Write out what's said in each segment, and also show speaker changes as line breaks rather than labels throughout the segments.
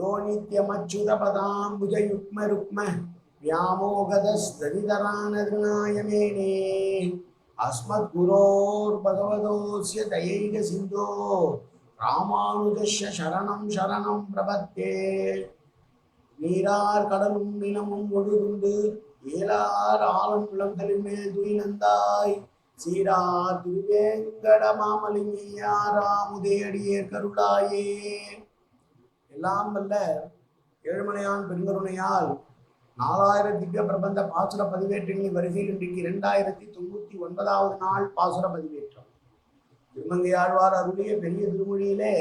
யோ நித்யமச்சுதபதாம்புஜயுக்ம ருக்ம व्यामोगदस्तदितरानदृणायमेने अस्मद्गुरोर्भगवतोऽस्य दयैक सिन्धो ராமானுஜஸ்ய சரணம் சரணம் பிரபத்தே நீரார் கடலும் நிலமும் ஒழுகுண்டு ஏலார் ஆளும் குளங்களின் மேல் துயிலந்தாய் சீரார் திருவேங்கட மாமலிங்கையாராமுதேடியே கருளாயே எல்லாம் வல்ல ஏழுமலையான் பெருங்கருணையால் நாலாயிரம் திவ்ய பிரபந்த பாசுர பதிவேற்றங்களின் வரிசையில் இன்றைக்கு இரண்டாயிரத்தி தொண்ணூத்தி ஒன்பதாவது நாள் பாசுர பதிவேற்றம். திருமங்கையாழ்வார் அருளிய பெரிய திருமொழியிலே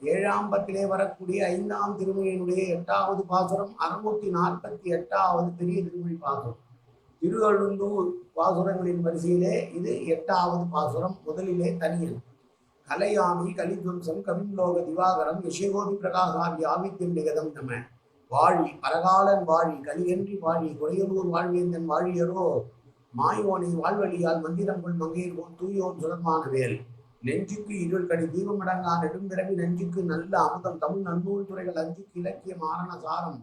ஏழாம் பத்திலே வரக்கூடிய ஐந்தாம் திருமொழியினுடைய எட்டாவது பாசுரம் அறுநூத்தி நாற்பத்தி எட்டாவது பெரிய திருமொழி பாசுரம். திருவழுந்தூர் பாசுரங்களின் வரிசையிலே இது எட்டாவது பாசுரம் முதலிலே தனியன். கலையாமி கலித்வம்சம் கவிம்லோக திவாகரம் யசேகோதி பிரகாசாமி ஆமித்யம் நிகதம் நம வாழி பரகாலன் வாழி கலியன்றி வாழி கொடையலூர் வாழ்வேந்தன் வாழியரோ. மாயோனை வாழ்வழியால் மந்திரம் கொள் மங்கையர்கோன் தூயோன் சுரமான வேல். நெஞ்சுக்கு இருள் கடி தீபமடங்கா நெடும்பிறவி நெஞ்சுக்கு நல்ல அமுதம் தமிழ் நன்னூல் துறைகள் அஞ்சுக்கு இலக்கிய மாரண சாரம்.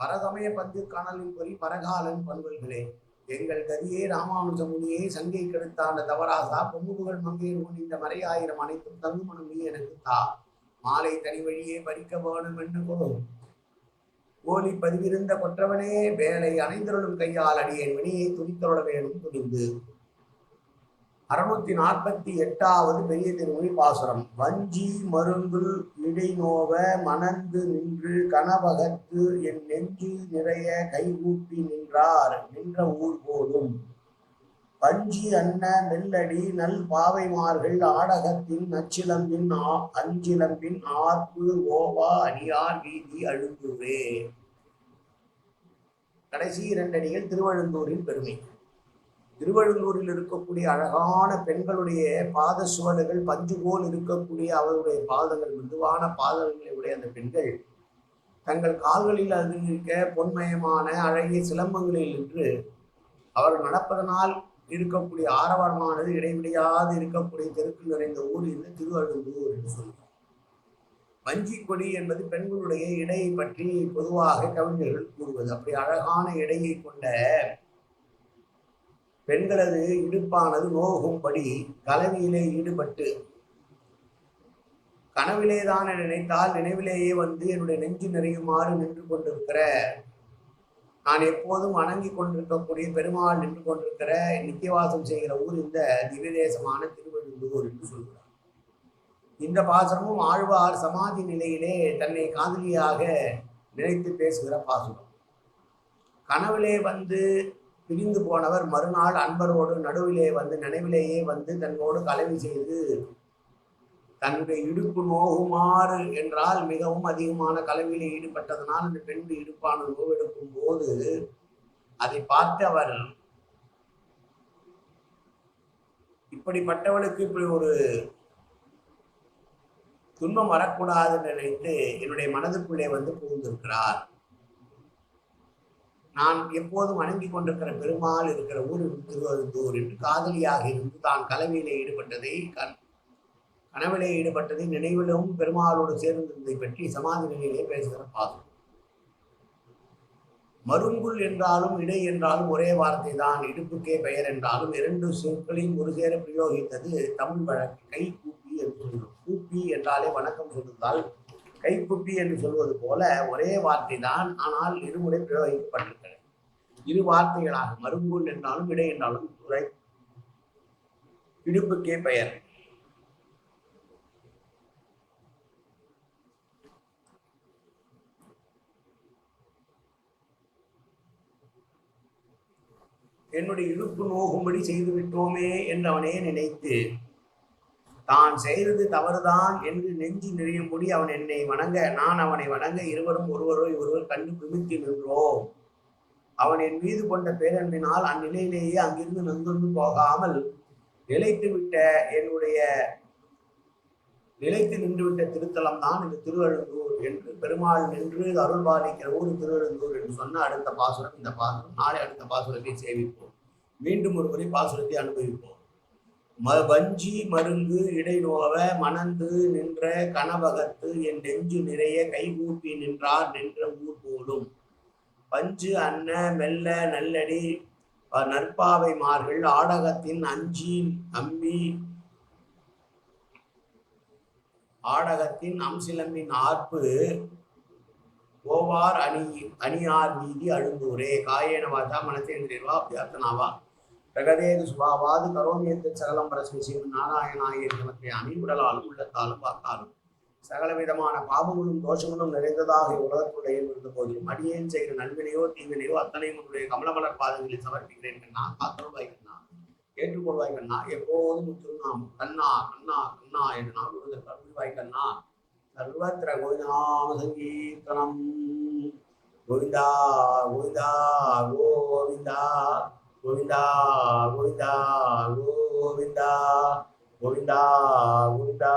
பரசமய பஞ்சு கணலின் பொறி பரகாலன் பண்பல்களே. எங்கள் கதியே ராமானுஜ முனியே சங்கை கெடுத்தாண்ட தவராசா பொம்முகள் மங்கையர்கோன் இந்த மறையாயிரம் அனைத்தும் தங்குமணம் நீ எனக்கு தா. மாலை தனி வழியே பறிக்க வேணும் என்று கொடு. ஓலி பதிவிருந்த கொற்றவனே வேலை அணைந்தருளும் கையால் அடியேன் வினியை துணித்தருள வேணும் துணிந்து. அறுநூத்தி நாற்பத்தி எட்டாவது பெரிய திருமொழி பாசுரம். வஞ்சி மருங்குல் இடைநோவ மணந்து நின்று கனவகத்து என் நெஞ்சு நிறைய கைகூப்பி நின்றார். நின்ற ஊர் போதும். பஞ்சி அன்ன மெல்லடி நல் பாவைமார்கள் ஆடகத்தின் நச்சிலம்பின் ஆ- அஞ்சிலம்பின் ஆர்ப்பு ஓவா அடியார் வீதி அழுந்துவே. கடைசி இரண்டடிகள் திருவழுந்தூரின் பெருமை. திருவள்ளூரில் இருக்கக்கூடிய அழகான பெண்களுடைய பாத சுவடுகள் பஞ்சு போல் இருக்கக்கூடிய அவருடைய பாதங்கள் மிருதுவான பாதங்களை உடைய அந்த பெண்கள் தங்கள் கால்களில் அதில் இருக்க பொன்மயமான அழகிய சிலம்பங்களில் நின்று அவர் நடப்பதனால் இருக்கக்கூடிய ஆரவாரமானது இடைவிடையாது இருக்கக்கூடிய தெருக்கள் நிறைந்த ஊர் என்று திருவள்ளூர் என்று சொல்கிறார். வஞ்சி கொடி என்பது பெண்களுடைய இடையை பற்றி பொதுவாக கவிஞர்கள் கூறுவது. அப்படி அழகான இடையை கொண்ட பெண்களது இடுப்பானது நோகும்படி கலவியிலே ஈடுபட்டு கனவிலேதான் தான் நினைத்தால் நினைவிலேயே வந்து என்னுடைய நெஞ்சு நிறையுமாறு நின்று கொண்டிருக்கிற நான் எப்போதும் வணங்கி கொண்டிருக்கக்கூடிய பெருமாள் நின்று கொண்டிருக்கிற நித்தியவாசம் செய்கிற ஊர் இந்த திவ்யதேசமான திருவள்ளுவர் என்று சொல்கிறார். இந்த பாசனமும் ஆழ்வார் சமாதி நிலையிலே தன்னை காதலியாக நினைத்து பேசுகிற பாசனம் கனவிலே வந்து பிரிந்து போனவர் மறுநாள் அன்பரோடு நடுவிலே வந்து நினைவிலேயே வந்து தன்னோடு கலவி செய்து தன்னுடைய இடுப்பு நோகுமாறு என்றால் மிகவும் அதிகமான கலவியிலே ஈடுபட்டதனால் அந்த பெண் இடுப்பான நோவெடுக்கும் போது அதை பார்த்து அவர் இப்படிப்பட்டவளுக்கு இப்படி ஒரு துன்பம் வரக்கூடாதுன்னு நினைத்து என்னுடைய மனதுக்குள்ளே வந்து புகுந்திருக்கிறார். நான் எப்போதும் வணங்கி கொண்டிருக்கிற பெருமாள் இருக்கிற ஊர் திருவருந்தூர் என்று காதலியாக இருந்து தான் கலவியிலே ஈடுபட்டதை கண் கனவிலே ஈடுபட்டதை நினைவிலும் பெருமாளோடு சேர்ந்திருந்ததை பற்றி சமாதி நிலையிலே பேசுகிற பாதம் மருங்குள் என்றாலும் இடை என்றாலும் ஒரே வார்த்தை தான். இடுப்புக்கே பெயர் என்றாலும் இரண்டு சொற்களையும் ஒரு சேர பிரயோகித்தது தமிழ் வழக்கு. கை கூப்பி என்று சொல்லும் கூப்பி என்றாலே வணக்கம் சொல்லுவதால் கைக்குப்பி என்று சொல்வது போல ஒரே வார்த்தை தான். ஆனால் இருமுறை பிரயோகிக்கப்பட்டிருக்கிறது. இரு வார்த்தைகளாக மருங்குல் என்றாலும் இடை என்றாலும் உரை. இடுப்புக்கே பெயர். என்னுடைய இடுப்பு நோகும்படி செய்து விட்டோமே என்று அவனே நினைத்து தான் செய்தது தவறுதான் என்று நெஞ்சு நிறையும்படி அவன் என்னை வணங்க நான் அவனை வணங்க இருவரும் ஒருவரை ஒருவர் கண்டு பிமித்தி நின்றோம். அவன் என் மீது கொண்ட பேரன்பினால் அந்நிலையிலேயே அங்கிருந்து நொந்து போகாமல் நிலைத்து விட்ட என்னுடைய நிலைத்து நின்றுவிட்ட திருத்தலம் தான் இந்த திருவழுந்தூர் என்று பெருமாள் நின்று அருள் பாலிக்கிற ஊர் திருவழுந்தூர் என்று சொன்ன அடுத்த பாசுரம் இந்த பாசுரம். நாளை அடுத்த பாசுரத்தை சேவிப்போம் மீண்டும் ஒரு முறை பாசுரத்தை அனுபவிப்போம். ம வஞ்சி மருங்கு இடைநோவ மணந்து நின்ற கனவகத்து என் நெஞ்சு நிறைய கைகூப்பி நின்றார் நின்ற ஊர் போலும். பஞ்சு அன்ன மெல்ல நல்லடி நற்பாவை மார்கள் ஆடகத்தின் அஞ்சி அம்பி ஆடகத்தின் அம்சிலம்பின் ஆர்ப்பு ஓவார் அணி அணியார் வீதி அழுந்தூரே. காயேன வாச்சா மனசேந்திரியவா அபியார்த்தனாவா. பிரகதேது சுபாவாது கரோமியத்து சகலம் பரஸ்மி சிவன் நாராயணாய நமக்கு அணிவுடலாலும் உள்ளத்தாலும் பார்த்தாலும். சகல விதமான தோஷங்களும் நிறைந்ததாக உலகத்துடைய இருந்த போதிலும் அடியேன் செய்கிற நன்வினையோ தீவினையோ அத்தனையும் உன்னுடைய கமலமலர் பாதங்களில் சமர்ப்பிக்கிறேன் கண்ணா காத்தருள்வாய் கண்ணா. ஏற்றுக்கொள்வாய் கண்ணா. எப்போதும் திருநாம் கண்ணா கண்ணா கண்ணா என்று நாம் விருது கருள்வாய் கண்ணா. சர்வத்திர கோவிந்தாம சங்கீர்த்தனம். கோவிந்தா கோவிந்தா கோவிந்தா கோவிந்தா கோவிந்தா கோவிந்தா கோவிந்தா.